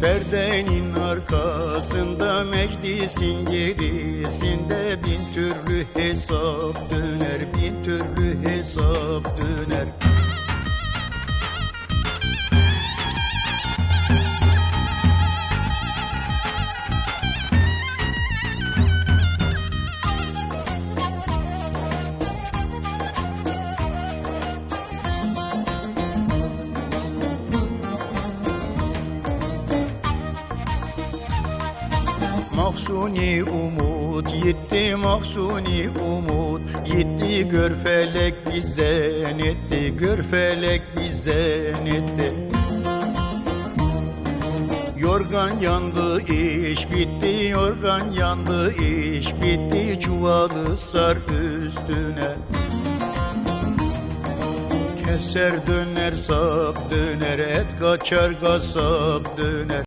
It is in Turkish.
Perdenin arkasında meclisin gerisinde bin türlü hesap döner, bin türlü hesap döner. Mahsuni umut gitti mahsuni umut. Gitti gör felek bizden etti gör felek bizden etti Yorgan yandı iş bitti yorgan yandı iş bitti çuvalı sar üstüne. Keser döner sap döner et kaçar kasap döner